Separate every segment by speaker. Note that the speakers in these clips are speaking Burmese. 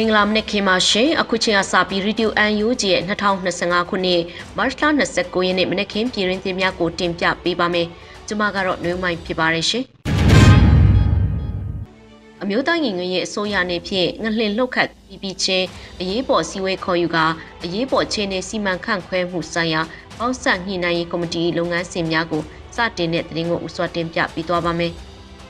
Speaker 1: မင်္ဂလာမနက်ခင်းပါရှင်အခုချိန်ကစပြီး Radio UNG ရဲ့2025ခုနှစ်မတ်လ29ရက်နေ့မနက်ခင်းပြည်ရင်းသင်းများကိုတင်ပြပေးပါမယ်ကျွန်မကတော့နှွေးမိုင်းဖြစ်ပါတယ်ရှင်အမျိုးသားညီညွတ်ရေးအစိုးရနေဖြင့်ငလှင်လှုပ်ခတ်ပြီးပြီးချင်းအရေးပေါ်စည်းဝေးခေါ်ယူကအရေးပေါ်ချင်းနဲ့စီမံခန့်ခွဲမှုဆိုင်ရာပေါင်းစပ်ညှိနှိုင်းရေးကော်မတီလုပ်ငန်းစဉ်များကိုစတင်တဲ့သတင်းကိုဥစွာတင်ပြပေးသွားပါမယ်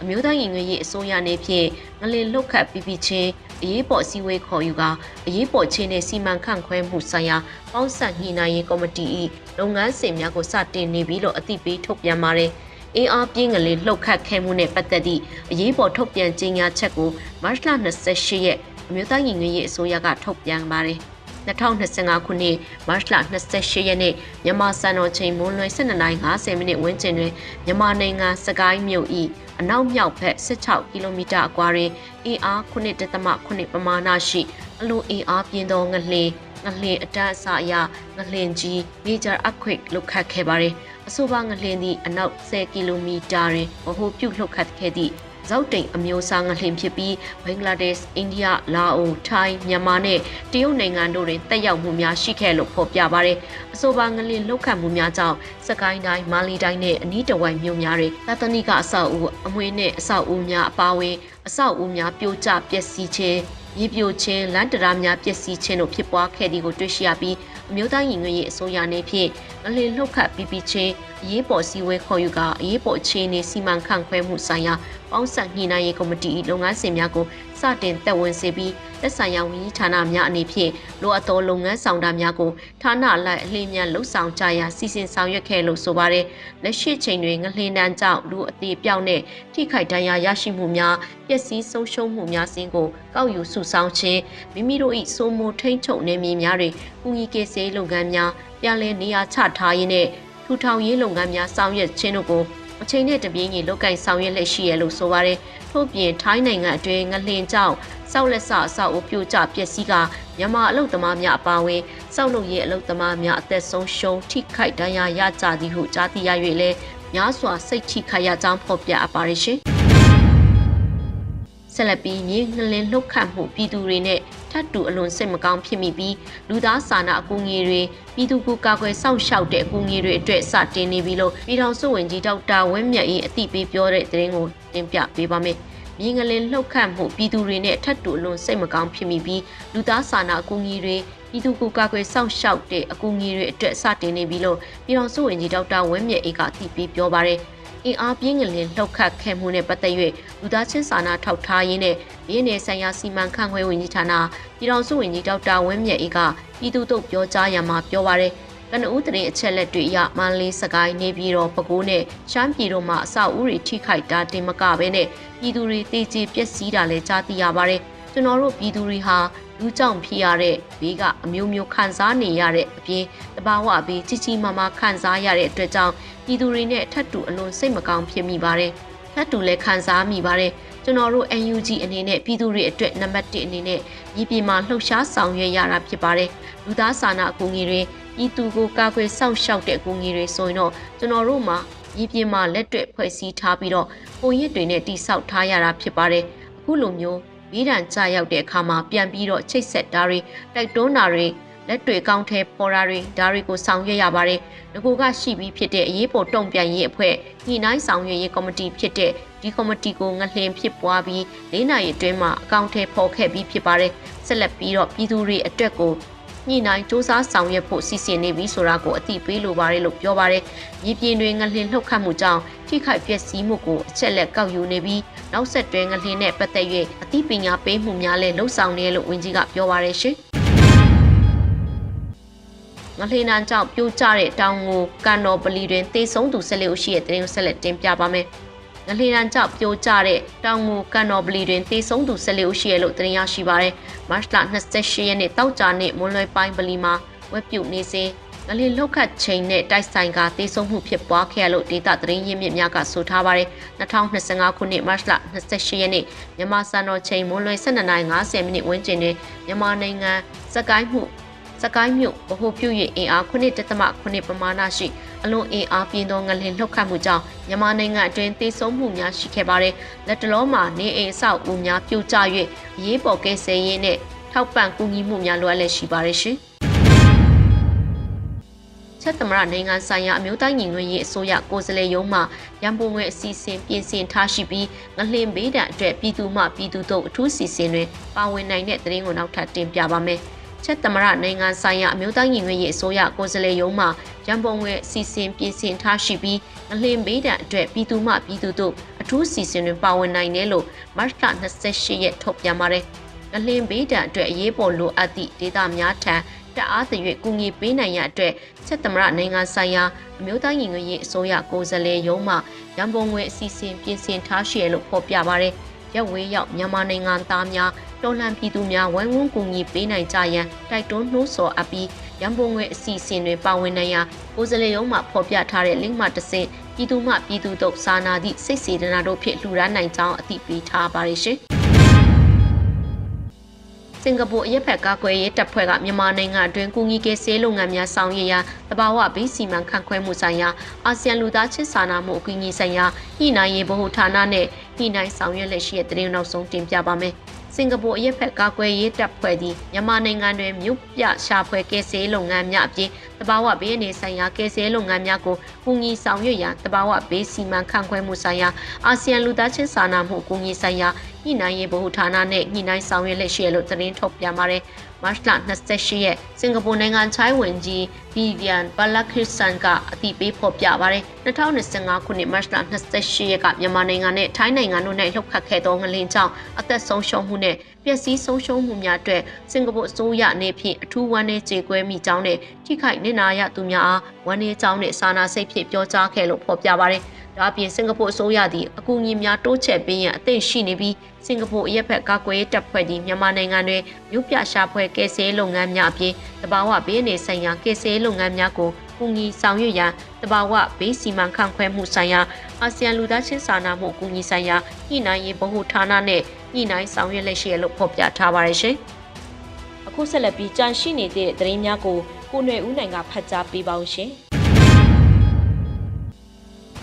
Speaker 1: အမျိုးသားညီညွတ်ရေးအစိုးရနေဖြင့်ငလင်လုတ်ခတ်ပြီးပြီးချင်းအရေးပေါ်အစည်းအဝေးခေါ်ယူကအရေးပေါ်ချင်းနဲ့စီမံခန့်ခွဲမှုဆိုင်ရာပေါင်းစပ်ညှိနှိုင်းရေးကော်မတီ၏လုပ်ငန်းစဉ်များကိုစတင်နေပြီလို့အသိပေးထုတ်ပြန်ပါတယ်။အင်းအားပြင်းငလင်လှုပ်ခတ်ခဲ့မှုနဲ့ပတ်သက်သည့်အရေးပေါ်ထုတ်ပြန်ကြေညာချက်ကိုမတ်လ28ရက်အမျိုးသားညီညွတ်ရေးအစိုးရကထုတ်ပြန်ပါတယ်။ 2025ခုနှစ်မတ်လ28ရက်နေ့မြန်မာစံတော်ချိန်မွန်းလွဲ12:50မိနစ်ဝန်းကျင်တွင်မြန်မာနိုင်ငံစကိုင်းမြို့၏အနောက်မြောက်ဘက်16ကီလိုမီတာအကွာတွင်အင်အား9.8ပမာဏရှိအလိုအင်အားပြင်းသောငလျင်ငလျင်အတန်းအစအရငလျင်ကြီး major earthquake လှုပ်ခတ်ခဲ့ပါသည်အဆိုပါငလျင်သည်အနောက်10ကီလိုမီတာတွင်ဗဟိုပြုလှုပ်ခတ်ခဲ့သည့် ဇောက်တိန်အမျိုးအစားငလှင်ဖြစ်ပြီးဘင်္ဂလားဒေ့ရှ်အိန္ဒိယလာအိုထိုင်းမြန်မာနဲ့တရုတ်နိုင်ငံတို့တွင်တက်ရောက်မှုများရှိခဲ့လို့ဖော်ပြပါရယ်အဆိုပါငလင်လောက်ခံမှုများကြောင့်စကိုင်းတိုင်းမာလီတိုင်းနဲ့အနီးတစ်ဝိုက်မြို့များတွင်သာသနိကအဆောက်အဦအမွေနဲ့အဆောက်အဦများအပါအဝင်အဆောက်အဦများပြိုကျပျက်စီးခြင်းမြေပြိုခြင်းလမ်းတရားများပျက်စီးခြင်းတို့ဖြစ်ပွားခဲ့သည်ကိုတွေ့ရှိရပြီးအမျိုးသားညီညွတ်ရေးအစိုးရနေဖြင့်ငလင်လှုပ်ခတ်ပြီးပြီးချင်း အရေးပေါ်စည်းဝေးခေါ်ယူကအရေးပေါ်အခြေအနေစီမံခန့်ခွဲမှုဆိုင်ရာပေါင်းစပ်ညှိနှိုင်းရေးကော်မတီလုပ်ငန်းစဉ်များကိုစတင်သက်ဝင်စေပြီးသက်ဆိုင်ရာဝန်ကြီးဌာနများအနေဖြင့်လိုအပ်သောလုပ်ငန်းဆောင်တာများကိုဌာနလိုက်အလင်းမြန်လှုပ်ဆောင်ကြရာစီစဉ်ဆောင်ရွက်ခဲ့လို့ဆိုပါတယ်။လက်ရှိချိန်တွင်ငလျင်တန်းကြောင့်လူအသေးပြောက်နဲ့ထိခိုက်ဒဏ်ရာရရှိမှုများပျက်စီးဆုံးရှုံးမှုများစင်းကိုကောက်ယူစုဆောင်းခြင်းမိမိတို့၏စိုးမိုးထိန်းချုပ်နေမည်များတွင်ကူညီကေစေးလုပ်ငန်းများပြန်လည်နေရာချထားရင်းနဲ့ ထူထောင်ရေးလုပ်ငန်းများဆောင်ရွက်ခြင်းတို့ကိုအချိန်နဲ့တပြေးညီလုတ်ကင်ဆောင်ရွက်လက်ရှိရလို့ဆိုပါတယ်။ထို့ပြင်ထိုင်းနိုင်ငံအတွင်းငလျင်ကြောင့်စောက်လက်ဆအဆောက်အဦပြိုကျပျက်စီးကမြန်မာအလုတ်သမားများအပါအဝင်စောက်လုပ်ရေးအလုတ်သမားများအသက်ဆုံးရှုံးထိခိုက်ဒဏ်ရာရကြသည်ဟုကြားသိရ၍လည်းများစွာစိတ်ထိခိုက်ရကြောင်းဖော်ပြအပ်ပါရရှင်။ဆက်လက်ပြီးမြေငလင်လှုပ်ခတ်မှုပြည်သူတွေနဲ့ ထပ်တူအလွန်စိတ်မကောင်းဖြစ်မိပြီးလူသားစာနာအကူအညီတွေပြည်သူ့ကူကာကွယ်စောင့်ရှောက်တဲ့အကူအညီတွေအတွက်စတင်နေပြီလို့ပြည်ထောင်စုဝန်ကြီးဒေါက်တာဝင်းမြတ်အေးအသိပေးပြောတဲ့သတင်းကိုတင်ပြပေးပါမယ်။မြေငလင်လှုပ်ခတ်မှုပြည်သူတွေနဲ့ထပ်တူအလွန်စိတ်မကောင်းဖြစ်မိပြီးလူသားစာနာအကူအညီတွေပြည်သူ့ကူကာကွယ်စောင့်ရှောက်တဲ့အကူအညီတွေအတွက်စတင်နေပြီလို့ပြည်ထောင်စုဝန်ကြီးဒေါက်တာဝင်းမြတ်အေးကအသိပေးပြောပါရယ်။ အင်အားပြင်းငလင်လှုပ်ခတ်ခဲ့မှုနဲ့ပတ်သက်၍လူသားချင်းစာနာထောက်ထားရင်းနဲ့ရင်းနယ်ဆိုင်ရာစီမံခန့်ခွဲဝင်ကြီးဌာနပြည်ထောင်စုဝန်ကြီးဒေါက်တာဝင်းမြတ်အေးကပြည်သူ့တို့ပြောကြားရမှာပြောပါရယ်ကနဦးတရင်အချက်လက်တွေအရမန္တလေးစကိုင်းနေပြည်တော်ပဲခူးနဲ့ရှမ်းပြည်တို့မှာအဆောက်အဦတွေထိခိုက်တာတင်မကဘဲနဲ့ပြည်သူတွေတေကျေပျက်စီးတာလည်းကြားသိရပါတယ်ကျွန်တော်တို့ပြည်သူတွေဟာ လူကြောင့်ဖြစ်ရတဲ့ဘေးကအမျိုးမျိုးခံစားနေရတဲ့အပြင်တဘာဝဘေးကြီးကြီးမားမားခံစားရတဲ့အတွက်ကြောင့်ပြည်သူတွေနဲ့ထပ်တူအလွန်စိတ်မကောင်းဖြစ်မိပါတယ်။ထပ်တူလည်းခံစားမိပါတယ်။ကျွန်တော်တို့ UNG အနေနဲ့ပြည်သူတွေအတွက်နံပါတ်1အနေနဲ့ပြည်ပြည်မှာလှုပ်ရှားဆောင်ရွက်ရတာဖြစ်ပါတယ်။လူသားစာနာအကူအညီတွေပြည်သူကိုကာကွယ်စောင့်ရှောက်တဲ့အကူအညီတွေဆိုရင်တော့ကျွန်တော်တို့မှာပြည်ပြည်မှာလက်တွေ့ဖွဲ့စည်းထားပြီးတော့ပုံရိပ်တွေနဲ့တိစောက်ထားရတာဖြစ်ပါတယ်။အခုလိုမျိုး မိဒံကြရောက်တဲ့အခါမှာပြန်ပြီးတော့ချိတ်ဆက်တာတွေတိုက်တွန်းတာတွေလက်တွေကောင်းထဲပေါ်တာတွေဒါတွေကိုဆောင်ရွက်ရပါတယ်။ငကိုကရှိပြီးဖြစ်တဲ့အရေးပေါ်တုံ့ပြန်ရေးအဖွဲ့ညှိနှိုင်းဆောင်ရွက်ရေးကော်မတီဖြစ်တဲ့ဒီကော်မတီကိုငလှင်ဖြစ်ပွားပြီး၄နာရီအတွင်းမှာအကောင့်ထဲပေါ်ခဲ့ပြီးဖြစ်ပါတယ်။ဆက်လက်ပြီးတော့ပြည်သူတွေအတွက်ကို ညှိနှိုင်းစ조사ဆောင်ရွက်ဖို့စီစဉ်နေပြီဆိုတာကိုအသိပေးလိုပါတယ်လို့ပြောပါတယ်။မြေပြင်တွင်ငလျင်လှုပ်ခတ်မှုကြောင့်ထိခိုက်ပျက်စီးမှုကိုအချက်လက်ကောက်ယူနေပြီးနောက်ဆက်တွဲငလျင်နဲ့ပတ်သက်၍အသိပညာပေးမှုများလည်းလှုပ်ဆောင်နေလို့ဝန်ကြီးကပြောပါရရှင်။ငလှေနံကြောင့်ပြိုကျတဲ့တောင်ကိုကန်တော်ပလီတွင်တေဆုံးသူဆက်လက်ရှိတဲ့တရင်ဆက်လက်တင်ပြပါမယ်။ ငလှေနံကြောင့်ပြိုကျတဲ့တောင်ကိုကန်တော်ပလီတွင်တေဆုံးသူဆက်လက်ရှိရလို့တင်ရရှိပါရယ်။မတ်လ28ရက်နေ့တောက်ကြနေ့မွန်းလွယ်ပိုင်းပလီမှာဝက်ပြုတ်နေစဉ်ငလင်လောက်ခတ်ချိန်နဲ့တိုက်ဆိုင်ကတေဆုံးမှုဖြစ်ပွားခဲ့လို့ဒေတာသတင်းရင်းမြစ်များကဆိုထားပါတယ်2025ခုနှစ်မတ်လ28ရက်နေ့မြန်မာစံတော်ချိန်မွန်းလွယ်12:50မိနစ်ဝန်းကျင်တွင်မြန်မာနိုင်ငံစကိုင်းမှုစကိုင်းမြို့ဗဟိုပြု၍အင်အား9.8ပမာဏရှိ အလွန်အင်အားပြင်းသောငလင်လှုပ်ခတ်မှုကြောင့်မြန်မာနိုင်ငံအတွင်းသေဆုံးမှုများရှိခဲ့ပါတယ်။လက်တလုံးမှာနေအိမ်အဆောက်အဦများပြိုကျ၍ရေးပေါ်ကဲဆယ်ရေးနှင့်ထောက်ပံ့ကူညီမှုများလိုအပ်လက်ရှိပါတယ်ရှင်ချက်သမရနိုင်ငံဆိုင်ရာအမျိုးသားညီညွတ်ရေးအစိုးရကိုယ်စားလှယ်ရုံးမှရန်ပုံငွေအစီအစဉ်ပြင်ဆင်ထားရှိပြီးငလင်ဘေးဒဏ်အတွက်ပြည်သူမှပြည်သူတို့အထူးစီစဉ်တွင်ပါဝင်နိုင်တဲ့သတင်းကိုနောက်ထပ်တင်ပြပါမယ်။ ချက်သမရနိုင်ငံဆိုင်ရာအမျိုးသားညီညွတ်ရေးအစိုးရကိုယ်စားလှယ်ရုံးမှရန်ပုံငွေအစီအစဉ်ပြင်ဆင်ထားရှိပြီးငလင်ဘေးဒဏ်အတွက်ပြည်သူမှပြည်သူတို့အထူးစီစဉ်တွင်ပါဝင်နိုင်တယ်လို့မတ်လ28ရက်ထုတ်ပြန်ပါတယ်။ငလင်ဘေးဒဏ်အတွက်အရေးပေါ်လိုအပ်သည့်ဒေသများထံတအားသရွေ့ကူညီပေးနိုင်ရအတွက်ချက်သမရနိုင်ငံဆိုင်ရာအမျိုးသားညီညွတ်ရေးအစိုးရကိုယ်စားလှယ်ရုံးမှရန်ပုံငွေအစီအစဉ်ပြင်ဆင်ထားရှိရလို့ဖော်ပြပါရယ်ရက်ဝေးရောက်မြန်မာနိုင်ငံသားများ တော်လှန်ပြည်သူများဝိုင်းဝန်းကူညီပေးနိုင်ကြရန်တိုက်တွန်းနှိုးဆော်အပ်ပြီးရန်ပုံငွေအစီအစဉ်တွေပါဝင်နိုင်ရာကိုယ်စားလှယ်ရုံးမှဖော်ပြထားတဲ့ link မှတစ်ဆင့်ပြည်သူမှပြည်သူတို့စာနာသည့်စိတ်စေတနာတို့ဖြင့်လှူဒါန်းနိုင်ကြောင်းအသိပေးထားပါရရှင်။စင်ကာပူအရက်ဖက်ကာကွယ်ရေးတပ်ဖွဲ့ကမြန်မာနိုင်ငံအတွင်းကူညီကယ်ဆယ်လုပ်ငန်းများဆောင်ရွက်ရာတဘာဝဘေးစီမံခန့်ခွဲမှုဆိုင်ရာအာဆီယံလူသားချင်းစာနာမှုအကူအညီဆိုင်ရာညှိနှိုင်းရေးဗဟိုဌာနနဲ့ညှိနှိုင်းဆောင်ရွက်လက်ရှိတဲ့သတင်းနောက်ဆုံးတင်ပြပါမယ်။ စင်ကာပူအရက်ဖက်ကာကွယ်ရေးတပ်ဖွဲ့သည်မြန်မာနိုင်ငံတွင်မြို့ပြရှာဖွေကယ်ဆယ်လုပ်ငန်းများအပြင်တဘာဝဘေးအနေဆိုင်ရာကယ်ဆယ်လုပ်ငန်းများကိုကူညီဆောင်ရွက်ရန်တဘာဝဘေးစီမံခန့်ခွဲမှုဆိုင်ရာအာဆီယံလူသားချင်းစာနာမှုကူညီဆိုင်ရာညှိနှိုင်းရေးဗဟိုဌာနနဲ့ညှိနှိုင်းဆောင်ရွက်လက်ရှိရလို့သတင်းထုတ်ပြန်ပါတယ်။ မတ်လ28ရက်စင်ကာပူနိုင်ငံချိုင်းဝင်ကြီးဗီဗီယန်ဘလာခရစ်ဆန်ကအတိပေးဖော်ပြပါတယ်2025ခုနှစ်မတ်လ28ရက်ကမြန်မာနိုင်ငံနဲ့ထိုင်းနိုင်ငံတို့နဲ့လှုပ်ခတ်ခဲ့သောငလင်ကြောင့်အသက်ဆုံးရှုံးမှုနဲ့ပျ က်စီးဆုံးရှုံးမှုများအတွက်စင်ကာပူအစိုးရအနေဖြင့်အထူးဝမ်းနည်းကြေကွဲမိကြောင်းနဲ့ထိခိုက်နစ်နာရသူများအားဝမ်းနည်းကြောင်းနဲ့စာနာစိတ်ဖြင့်ပြောကြားခဲ့လို့ဖော်ပြပါတယ်ဒါအပြင်စင်ကာပူအစိုးရသည်အကူအညီများတိုးချဲ့ပေးရန်အသင့်ရှိနေပြီးစင်ကာပူအရက်ဖက်ကာကွယ်ရေးတပ်ဖွဲ့သည်မြန်မာနိုင်ငံတွင်မြို့ပြရှာဖွေကယ်ဆယ်လုပ်ငန်းများအပြင်တဘာဝဘေးအနေဆိုင်ရာကယ်ဆယ်လုပ်ငန်းများကိုကူညီဆောင်ရွက်ရန်တဘာဝဘေးစီမံခန့်ခွဲမှုဆိုင်ရာအာဆီယံလူသားချင်းစာနာမှုကူညီဆိုင်ရာညှိနှိုင်းရေးဗဟိုဌာနနဲ့ ညှိနှိုင်းဆောင်ရွက်လက်ရှိလို့ဖော်ပြထားပါတယ်ရှင်။အခုဆက်လက်ပြီးကြန့်ရှိနေတဲ့သတင်းများကိုကိုຫນွေဦးနိုင်ကဖတ်ကြားပေးပါဦးရှင်။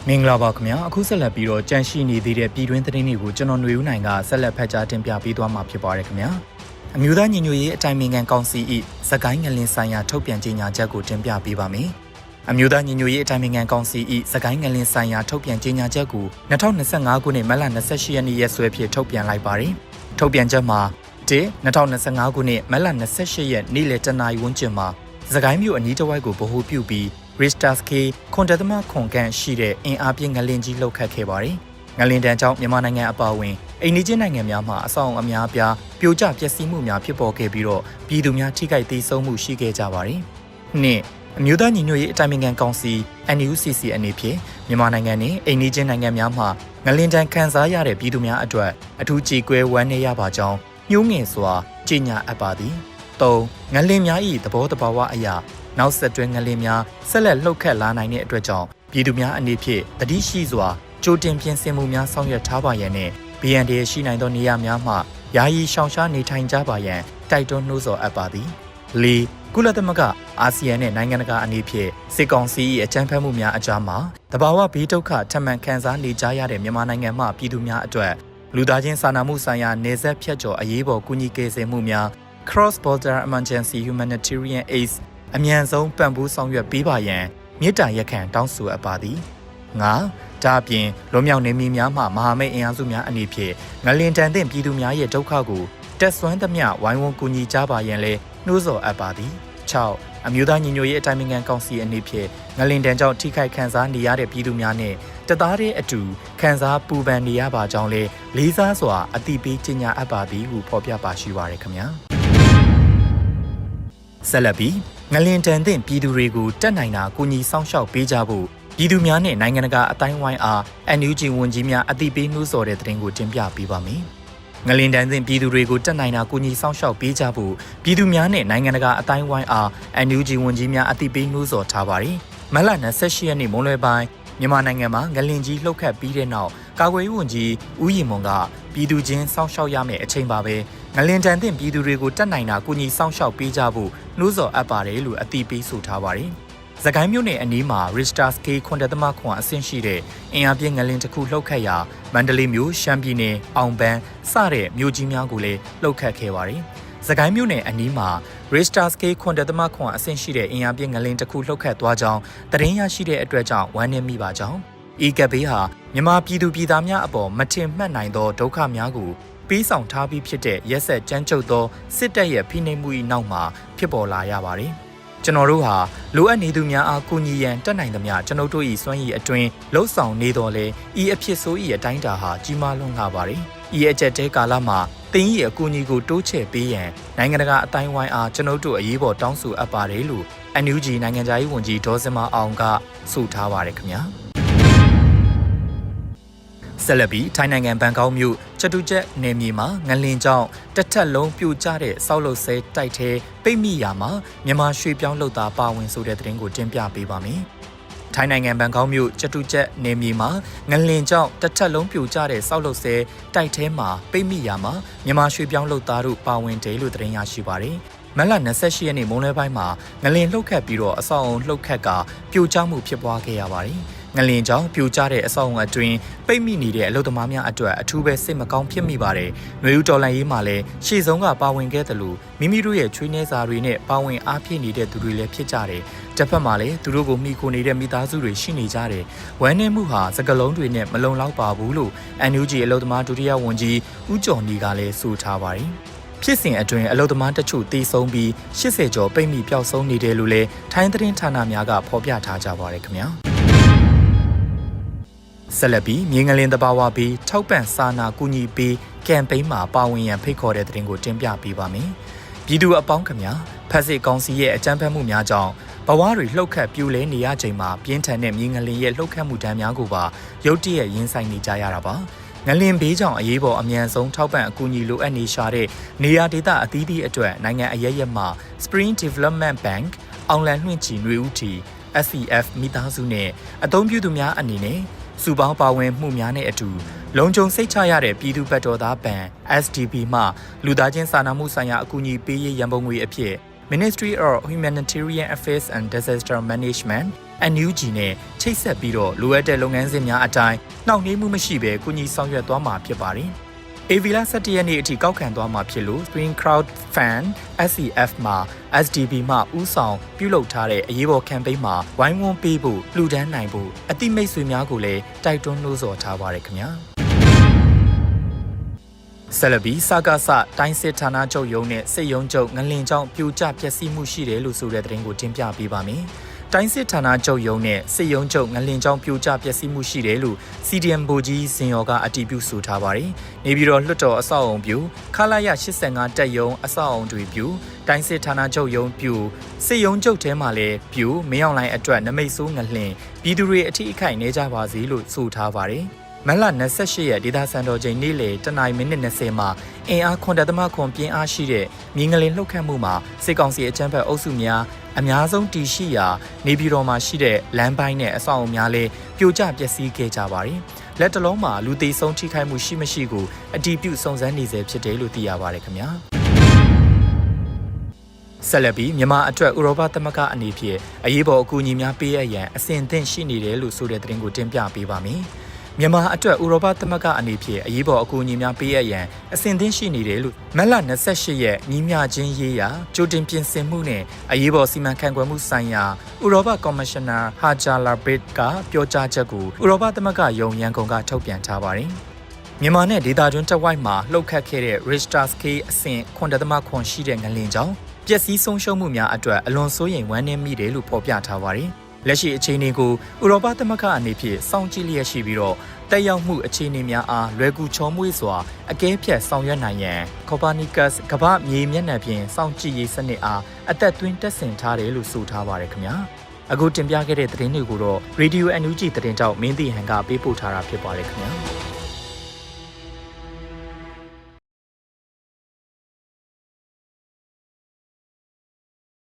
Speaker 2: မင်္ဂလာပါခင်ဗျာအခုဆက်လက်ပြီးတော့ကြန့်ရှိနေသေးတဲ့ပြည်တွင်းသတင်းတွေကိုကျွန်တော်ຫນွေဦးနိုင်ကဆက်လက်ဖတ်ကြားတင်ပြပေးသွားမှာဖြစ်ပါတယ်ခင်ဗျာအမျိုးသားညီညွတ်ရေးအတိုင်ပင်ခံကောင်စီ၏စကိုင်းငလင်ဆိုင်ရာထုတ်ပြန်ကြေညာချက်ကိုတင်ပြပေးပါမယ် အမျိုးသားညီညွတ်ရေးအတိုင်ပင်ခံကောင်စီ၏စကိုင်းငလင်ဆိုင်ရာထုတ်ပြန်ကြေညာချက်ကို2025ခုနှစ်မတ်လ28ရက်နေ့ရက်စွဲဖြင့်ထုတ်ပြန်လိုက်ပါတယ်ထုတ်ပြန်ချက်မှာ၁2025ခုနှစ်မတ်လ28ရက်နေ့လယ်တနာရီဝန်းကျင်မှာစကိုင်းမြို့အနီးတစ်ဝိုက်ကိုဗဟိုပြုပြီး Richter scale ခွန်တသမခွန်ကန်ရှိတဲ့အင်အားပြင်းငလင်ကြီးလှုပ်ခတ်ခဲ့ပါတယ်။ငလင်တန်းကြောင့်မြန်မာနိုင်ငံအပါအဝင်အိန္ဒိချင်းနိုင်ငံများမှာအဆောက်အအုံအများအပြားပြိုကျပျက်စီးမှုများဖြစ်ပေါ်ခဲ့ပြီးတော့ပြည်သူများထိခိုက်ဒေဆုံးမှုရှိခဲ့ကြပါတယ်။နှစ် အမျိုးသားညီညွတ်ရေးအတိုင်ပင်ခံကောင်စီ NUCC အနေဖြင့်မြန်မာနိုင်ငံနဲ့အိန္ဒိချင်းနိုင်ငံများမှာငလင်တန်းခံစားရတဲ့ပြည်သူများအတွက်အထူးကြေကွဲဝမ်းနည်းရပါကြောင်းညှိုးငင်စွာကြေညာအပ်ပါသည်။၃ငလင်များ၏သဘောတဘာဝအရာနောက်ဆက်တွဲငလင်းများဆက်လက်လှုပ်ခတ်လာနိုင်တဲ့အတွက်ကြောင့်ပြည်သူများအနေဖြင့်တတိရှိစွာကြိုတင်ပြင်ဆင်မှုများဆောင်ရွက်ထားပါရန်နဲ့ BND ရှိနိုင်သောနေရာများမှယာယီရှောင်ရှားနေထိုင်ကြပါရန်တိုက်တွန်းနှိုးဆော်အပ်ပါသည်၄ ကုလသမဂ္ဂအာဆီယံနဲ့နိုင်ငံတကာအနေဖြင့်စစ်ကောင်စီ၏အကြမ်းဖက်မှုများအကြားမှာတဘာဝဘေးဒုက္ခထပ်မံခံစားနေကြရတဲ့မြန်မာနိုင်ငံမှပြည်သူများအတွက်လူသားချင်းစာနာမှုဆိုင်ရာနေဆက်ဖြတ်ကျော်အရေးပေါ်ကူညီကယ်ဆယ်မှုများ Cross Border Emergency Humanitarian Aid အမြန်ဆုံးပံ့ပိုးဆောင်ရွက်ပေးပါရန်မြေတားရက်ခံတောင်းဆိုအပ်ပါသည်ငါဒါအပြင်လွန်မြောက်နေမီများမှမဟာမိတ်အင်အားစုများအနေဖြင့်ငလင်တန်တဲ့ပြည်သူများရဲ့ဒုက္ခကိုတက်ဆွမ်းသမျှဝိုင်းဝန်းကူညီကြပါရန်လည်း နှိုးဆော်အပ်ပါသည်6အမျိုးသားညီညွတ်ရေးအတိုင်းအမြံကောင်စီအနေဖြင့်ငလင်တန်ကြောင့်ထိခိုက်ခံစားနေရတဲ့ပြည်သူများနဲ့တသားတဲ့အတူခံစားပူပန်နေရပါကြောင်းလည်းလေးစားစွာအတိပေးကြေညာအပ်ပါသည်ဟုဖော်ပြပါရှိပါရခင်ဗျာဆက်လက်ပြီးငလင်တန်သင့်ပြည်သူတွေကိုတက်နိုင်တာကူညီစောင့်ရှောက်ပေးကြဖို့ပြည်သူများနဲ့နိုင်ငံတကာအတိုင်းဝိုင်းအား NUG ဝန်ကြီးများအသိပေးနှိုးဆော်တဲ့သတင်းကိုတင်ပြပေးပါမယ်။ ငလင်တန်သင့်ပြည်သူတွေကိုတက်နိုင်တာကူညီစောင့်ရှောက်ပေးကြဖို့ပြည်သူများနဲ့နိုင်ငံတကာအတိုင်းဝိုင်းအား NUG ဝန်ကြီးများအသိပေးနှိုးဆော်ထားပါတယ်။မလ28ရက်နေ့မွန်းလွဲပိုင်းမြန်မာနိုင်ငံမှာငလင်ကြီးလှုပ်ခတ်ပြီးတဲ့နောက်ကာကွယ်ရေးဝန်ကြီးဦးရီမွန်ကပြည်သူချင်းစောင့်ရှောက်ရမယ့်အချိန်ပါပဲငလင်တန်တဲ့ပြည်သူတွေကိုတတ်နိုင်တာကူညီစောင့်ရှောက်ပေးကြဖို့နှိုးဆော်အပ်ပါတယ်လို့အသိပေးဆိုထားပါတယ်။ သကိုင်းမြို့နယ်အနီးမှာ Richter scale ခွန်တသမခွန်အဆင့်ရှိတဲ့အင်အားပြင်းငလင်တစ်ခုလှုပ်ခတ်ရာမန္တလေးမြို့ရှမ်းပြည်နယ်အောင်ပန်းစတဲ့မြို့ကြီးများကိုလည်းလှုပ်ခတ်ခဲ့ပါတယ်။စကိုင်းမြို့နယ်အနီးမှာ Richter scale ခွန်တက်သမခွန်အဆင့်ရှိတဲ့အင်အားပြင်းငလင်တစ်ခုလှုပ်ခတ်သွားကြောင်းသတင်းရရှိတဲ့အတွက်ကြောင့်ဝမ်းနည်းမိပါကြောင်းဤကပ်ဘေးဟာမြန်မာပြည်သူပြည်သားများအပေါ်မထင်မှတ်နိုင်သောဒုက္ခများကိုပေးဆောင်ထားပြီးဖြစ်တဲ့ရက်ဆက်ကြမ်းကြုတ်သောစစ်တပ်ရဲ့ဖိနှိပ်မှု၏နောက်မှာဖြစ်ပေါ်လာရပါတယ်။ ကျွန်တော်တို့ဟာလိုအပ်နေသူများအားကူညီရန်တက်နိုင်သမျှကျွန်ုပ်တို့၏စွမ်းရည်အတွင်းလှုပ်ဆောင်နေတော်လဲဤအဖြစ်ဆိုး၏အတိုင်းတာဟာကြီးမားလွန်းလာပါတယ်။ဤအကျက်တဲကာလမှာတင်း၏အကူအညီကိုတိုးချဲ့ပေးရန်နိုင်ငံတကာအတိုင်းဝိုင်းအားကျွန်ုပ်တို့အရေးပေါ်တောင်းဆိုအပ်ပါတယ်လို့ NUG နိုင်ငံသားရေးဝန်ကြီးဒေါ်စင်မအောင်ကဆိုထားပါတယ်ခင်ဗျာ။ ဆက်လက်ပြီးထိုင်းနိုင်ငံဘန်ကောက်မြို့ချတူချက်နယ်မြေမှာငလင်ကြောင့်တစ်ထက်လုံးပြိုကျတဲ့ဆောက်လုပ်ဆဲတိုက်ထဲပိတ်မိရာမှာမြန်မာရွှေပြောင်းလုပ်သားပါဝင်ဆိုတဲ့သတင်းကိုတင်ပြပေးပါမယ်။ထိုင်းနိုင်ငံဘန်ကောက်မြို့ချတူချက်နယ်မြေမှာငလင်ကြောင့်တစ်ထက်လုံးပြိုကျတဲ့ဆောက်လုပ်ဆဲတိုက်ထဲမှာပိတ်မိရာမှာမြန်မာရွှေပြောင်းလုပ်သားတို့ပါဝင်တယ်လို့သတင်းရရှိပါတယ်။မက်လ28ရက်နေ့မွန်းလွဲပိုင်းမှာငလင်လှုပ်ခတ်ပြီးတော့အဆောက်အုံလှုပ်ခတ်ကပြိုကျမှုဖြစ်ပွားခဲ့ရပါတယ်။ ငလင်ကြောင့်ပြိုကျတဲ့အဆောက်အုံအတွင်းပိတ်မိနေတဲ့အလုပ်သမားများအတွက်အထူးပဲစိတ်မကောင်းဖြစ်မိပါတယ်။ຫນွေဦးတော်လန်ရေးမှာလည်းရှေ့ဆုံးကပါဝင်ခဲ့တယ်လို့မိမိတို့ရဲ့ချွေးနှဲစာတွေနဲ့ပါဝင်အားဖြည့်နေတဲ့သူတွေလည်းဖြစ်ကြတယ်။တစ်ဖက်မှာလည်းသူတို့ကိုမိခိုနေတဲ့မိသားစုတွေရှိနေကြတယ်။ဝမ်းနည်းမှုဟာစကလုံးတွေနဲ့မလုံလောက်ပါဘူးလို့ NUG အလုပ်သမားဒုတိယဝန်ကြီးဦးကျော်နီကလည်းဆိုထားပါတယ်။ဖြစ်စဉ်အတွင်းအလုသမားတချို့တေဆုံးပြီး80ကျော်ပိတ်မိပျောက်ဆုံးနေတယ်လို့လည်းထိုင်းသတင်းဌာနများကဖော်ပြထားကြပါတယ်ခင်ဗျာ ဆက်လက်ပြီးမြေငလင်တဘာဝပြီးထောက်ပံ့စာနာကူညီပေးကမ်ပိန်းမှာပါဝင်ရန်ဖိတ်ခေါ်တဲ့သတင်းကိုတင်ပြပေးပါမယ်ပြည်သူအပေါင်းခင်ဗျာဖက်စစ်ကောင်စီရဲ့အကြမ်းဖက်မှုများကြောင့်ဘဝတွေလှုပ်ခတ်ပြိုလဲနေရချိန်မှာပြင်းထန်တဲ့မြေငလင်ရဲ့လှုပ်ခတ်မှုဒဏ်များကိုပါရုတ်တရက်ရင်ဆိုင်နေကြရတာပါငလင်ဘေးကြောင့်အရေးပေါ်အမြန်ဆုံးထောက်ပံ့အကူအညီလိုအပ်နေရှာတဲ့နေရာဒေသအသီးသီးအတွက်နိုင်ငံအရရက်မှ Spring Development Bank အောင်လန်လွှင့်ချီຫນွေဦးထီ SCF မိသားစုနဲ့အသုံးပြုသူများအနေနဲ့ စုပေါင်းပါဝင်မှုများနဲ့အတူလုံခြုံစိတ်ချရတဲ့ပြည်သူ့ဘက်တော်သားဘဏ် SDP မှလူသားချင်းစာနာမှုဆိုင်ရာအကူအညီပေးရေးရန်ပုံငွေအဖြစ် Ministry of Humanitarian Affairs and Disaster Management NUG နဲ့ချိတ်ဆက်ပြီးတော့လိုအပ်တဲ့လုပ်ငန်းစဉ်များအတိုင်းနှောင့်နှေးမှုမရှိဘဲကူညီဆောင်ရွက်သွားမှာဖြစ်ပါတယ်။ AVLA 17ရက်နေ့အထိကောက်ခံသွားမှာဖြစ်လို့ Spring Crowd Fund SCF မှာ SDB မှဥဆောင်ပြုလုပ်ထားတဲ့အရေးပေါ် campaign မှာဝိုင်းဝန်းပေးဖို့လှူဒန်းနိုင်ဖို့အတိမိတ်ဆွေများကိုလည်းတိုက်တွန်းနှိုးဆော်ထားပါရခင်ဗျာဆလဘီစကားစတိုင်းစစ်ဌာနချုပ်ရုံးနဲ့စစ်ရုံးချုပ်ငလင်ကြောင့်ပြိုကျပျက်စီးမှုရှိတယ်လို့ဆိုတဲ့သတင်းကိုတင်ပြပေးပါမယ်။ တိုင်းစစ်ဌာနချုပ်ရုံးနဲ့စစ်ရုံးချုပ်ငလင်ကြောင့်ပြိုကျပျက်စီးမှုရှိတယ်လို့ CDM ဗိုလ်ကြီးစင်ရော်ကအတည်ပြုဆိုထားပါတယ်။နေပြည်တော်လွှတ်တော်အဆောက်အုံပြူခလာရ85တက်ရုံအဆောက်အုံတွေပြူတိုင်းစစ်ဌာနချုပ်ရုံးပြူစစ်ရုံးချုပ်ထဲမှာလည်းပြူမင်းအောင်လိုင်းအတွက်နမိတ်ဆိုးငလင်ပြည်သူတွေအထိအခိုက်နေကြပါစေလို့ဆိုထားပါတယ်။ မလ28ရက်ဒေသစံတော်ချိန်နေ့လယ်တနင်္လာမိနစ်20မှာအင်အားခွန်တသမခွန်ပြင်းအားရှိတဲ့မြင်းငလင်လှုပ်ခတ်မှုမှာစစ်ကောင်စီအကြမ်းဖက်အုပ်စုများအများဆုံးတည်ရှိရာနေပြည်တော်မှာရှိတဲ့လမ်းပိုင်းနဲ့အဆောက်အုံများလည်းပြိုကျပျက်စီးခဲ့ကြပါတယ်။လက်တလုံးမှာလူသေးဆုံးထိခိုက်မှုရှိမရှိကိုအတည်ပြုစုံစမ်းနေစေဖြစ်တယ်လို့သိရပါတယ်ခင်ဗျာ။ဆက်လက်ပြီးမြန်မာအတွက်ဥရောပသမဂ္ဂအနေဖြင့်အရေးပေါ်အကူအညီများပေးအပ်ရန်အစဉ်အသင့်ရှိနေတယ်လို့ဆိုတဲ့သတင်းကိုတင်ပြပေးပါမယ်။ မြန်မာအတွက်ဥရောပသမဂ္ဂအနေဖြင့်အရေးပေါ်အကူအညီများပေးအပ်ရန်အစဉ်သင့်ရှိနေတယ်လို့မက်လ28ရက်ညီမျှချင်းရေးရာကြိုတင်ပြင်ဆင်မှုနဲ့အရေးပေါ်စီမံခန့်ခွဲမှုဆိုင်ရာဥရောပကော်မရှင်နာဟာဂျာလာဘစ်ကပြောကြားချက်ကိုဥရောပသမဂ္ဂယုံရန်ကုန်ကထုတ်ပြန်ထားပါတယ်။မြန်မာနဲ့ဒေသတွင်းတဝိုက်မှာလှုပ်ခတ်ခဲ့တဲ့ Richter scale အဆင့်9.9ရှိတဲ့ငလင်ကြောင့်ပျက်စီးဆုံးရှုံးမှုများအတွက်အလွန်စိုးရိမ်ဝမ်းနည်းမိတယ်လို့ဖော်ပြထားပါတယ်။ လက်ရှိအခြေအနေကိုဥရောပသမဂ္ဂအနေဖြင့်စောင့်ကြည့်လျက်ရှိပြီးတော့တက်ရောက်မှုအခြေအနေများအားလွယ်ကူချောမွေ့စွာအကဲဖြတ်ဆောင်ရွက်နိုင်ရန် Copernicus ကမ္ဘာမြေမျက်နှာပြင်စောင့်ကြည့်ရေးစနစ်အားအသက်သွင်းတက်ဆင်ထားတယ်လို့ဆိုထားပါတယ်ခင်ဗျာအခုတင်ပြခဲ့တဲ့သတင်းတွေကိုတော့ Radio NUG သတင်းတောက်မင်းတီဟန်ကပေးပို့ထားတာဖြစ်ပါတယ်ခင်ဗျာ